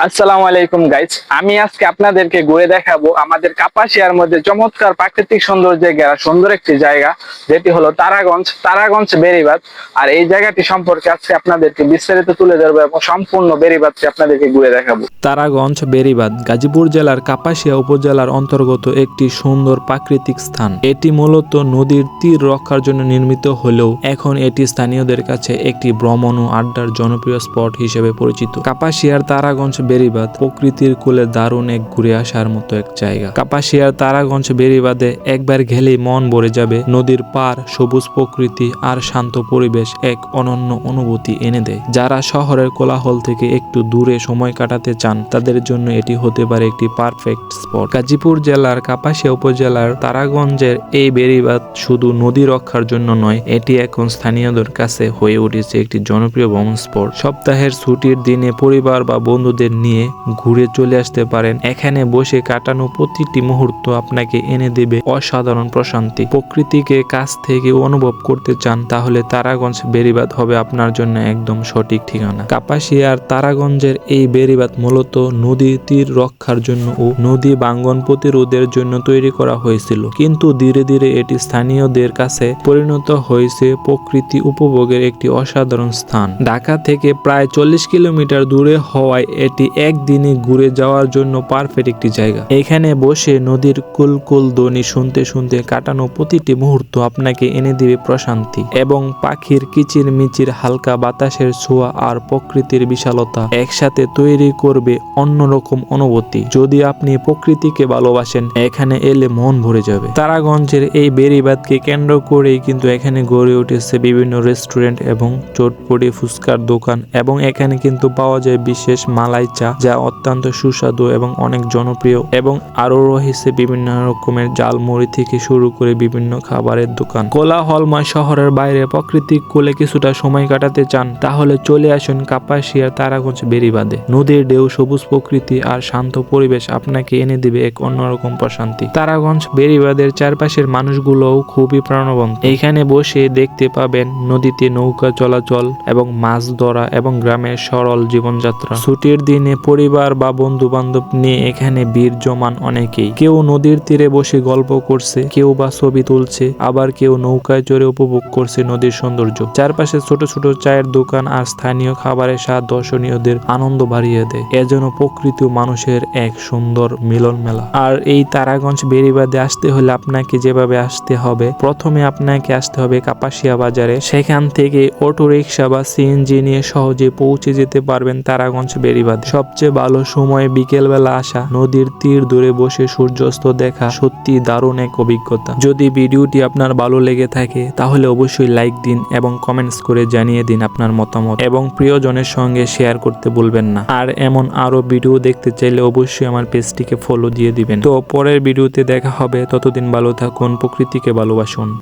আসসালামু আলাইকুম গাইজ আমি আজকে আপনাদেরকে ঘুরে দেখাবো আমাদের কাপাসিয়ার মধ্যে চমৎকার প্রাকৃতিক সৌন্দর্যে ঘেরা সুন্দর একটি জায়গা, যেটি হলো তারাগঞ্জ তারাগঞ্জ বেরিবাদ আর এই জায়গাটি সম্পর্কে আজকে আপনাদেরকে বিস্তারিত তুলে ধরবো এবং সম্পূর্ণ বেরিবাদটি আপনাদেরকে ঘুরে দেখাবো। তারাগঞ্জ বেরিবাদ গাজীপুর জেলার কাপাসিয়া উপজেলার অন্তর্গত একটি সুন্দর প্রাকৃতিক স্থান। এটি মূলত নদীর তীর রক্ষার জন্য নির্মিত হলেও এখন এটি স্থানীয়দের কাছে একটি ভ্রমণ ও আড্ডার জনপ্রিয় স্পট হিসেবে পরিচিত। কাপাসিয়ার তারাগঞ্জ বেরিবাদ প্রকৃতির কোলে দারুণ এক ঘুরে আসার মতো এক জায়গা। কাপাসিয়ার তারাগঞ্জ বেরিবাদে একবার গেলেই মন ভরে যাবে নদীর পার সবুজ প্রকৃতি আর শান্ত পরিবেশ এক অনন্য অনুভূতি এনে দেয়। যারা শহরের কোলাহল থেকে একটু দূরে সময় কাটাতে চান, তাদের জন্য এটি হতে পারে একটি পারফেক্ট স্পট গাজীপুর জেলার কাপাসিয়া উপজেলার তারাগঞ্জের এই বেরিবাদ শুধু নদী রক্ষার জন্য নয়, এটি এখন স্থানীয়দের কাছে হয়ে উঠেছে একটি জনপ্রিয় ভ্রমণ স্পট সপ্তাহের ছুটির দিনে পরিবার বা বন্ধুদের নিয়ে ঘুরে চলে আসতে পারেন। এখানে বসে কাটানো প্রতিটি মুহূর্ত আপনাকে এনে দেবে অসাধারণ প্রশান্তি। প্রকৃতিকে কাছ থেকে অনুভব করতে চান, তাহলে তারাগঞ্জ বেড়িবাঁধ হবে আপনার জন্য একদম সঠিক ঠিকানা। কাপাসিয়ার তারাগঞ্জের এই বেড়িবাঁধ মূলত নদী তীর রক্ষার জন্য ও নদী বাঙ্গন প্রতিরোধের জন্য তৈরি করা হয়েছিল। কিন্তু ধীরে ধীরে এটি স্থানীয়দের কাছে পরিণত হয়েছে প্রকৃতি উপভোগের একটি অসাধারণ স্থান। ঢাকা থেকে প্রায় চল্লিশ কিলোমিটার দূরে হওয়ায় এটি একদিনে ঘুরে যাওয়ার জন্য পারফেক্ট একটি জায়গা। এখানে বসে নদীর কুলকুল ধ্বনি শুনতে শুনতে কাটানো প্রতিটি মুহূর্ত আপনাকে এনে দিবে প্রশান্তি এবং পাখির কিচির মিচির হালকা বাতাসের ছোঁয়া আর প্রকৃতির বিশালতা একসাথে তৈরি করবে অন্যরকম অনুভূতি। যদি আপনি প্রকৃতিকে ভালোবাসেন, এখানে এলে মন ভরে যাবে। তারাগঞ্জের এই বেড়িবাদকে কেন্দ্র করেই কিন্তু এখানে গড়ে উঠেছে বিভিন্ন রেস্টুরেন্ট এবং চটপটি ফুচকার দোকান এবং এখানে কিন্তু পাওয়া যায় বিশেষ মালাই চা যা অত্যন্ত সুস্বাদু এবং অনেক জনপ্রিয় এবং আরও রয়েছে বিভিন্ন রকমের জালমুড়ি থেকে শুরু করে বিভিন্ন খাবারের দোকান। কোলাহলময় শহরের বাইরে প্রাকৃতিক কোলে কিছুটা সময় কাটাতে চান, তাহলে চলে আসুন কাপাসিয়ার তারাগঞ্জ বেরিবাদে নদীর ঢেউ, সবুজ প্রকৃতি আর শান্ত পরিবেশ আপনাকে এনে দিবে এক অন্যরকম প্রশান্তি। তারাগঞ্জ বেরিবাদের চারপাশের মানুষগুলোও খুবই প্রাণবন্ত। এখানে বসে দেখতে পাবেন নদীতে নৌকা চলাচল এবং মাছ ধরা এবং গ্রামের সরল জীবনযাত্রা। ছুটির দিনে পরিবার বা বন্ধু বান্ধব নিয়ে এখানে ভিড় জমান অনেকেই। কেউ নদীর তীরে বসে গল্প করছে, কেউ বা ছবি তুলছে, আবার কেউ নৌকায় চড়ে উপভোগ করছে নদীর সৌন্দর্য। চারপাশে ছোট ছোট চায়ের দোকান আর স্থানীয় খাবারের স্বাদ দর্শনীয়দের আনন্দ বাড়িয়ে দেয়। এ যেন প্রকৃতি মানুষের এক সুন্দর মিলন মেলা। আর এই তারাগঞ্জ বেরিবাদে আসতে হলে আপনাকে যেভাবে আসতে হবে, প্রথমে আপনাকে আসতে হবে কাপাসিয়া বাজারে। সেখান থেকে অটো রিক্সা বা সিএনজি নিয়ে সহজে পৌঁছে যেতে পারবেন তারাগঞ্জ বেরিবাদ সবচেয়ে ভালো সময় বিকেলবেলা আসা। নদীর তীর দূরে বসে সূর্যাস্ত দেখা সত্যি দারুণ এক অভিজ্ঞতা। যদি ভিডিওটি আপনার ভালো লেগে থাকে, তাহলে অবশ্যই লাইক দিন এবং কমেন্টস করে জানিয়ে দিন আপনার মতামত। এবং প্রিয়জনের সঙ্গে শেয়ার করতে ভুলবেন না। আর এমন আরও ভিডিও দেখতে চাইলে অবশ্যই আমার পেজটিকে ফলো দিয়ে দিবেন। তো পরের ভিডিওতে দেখা হবে। ততদিন ভালো থাকুন, প্রকৃতিকে ভালোবাসুন।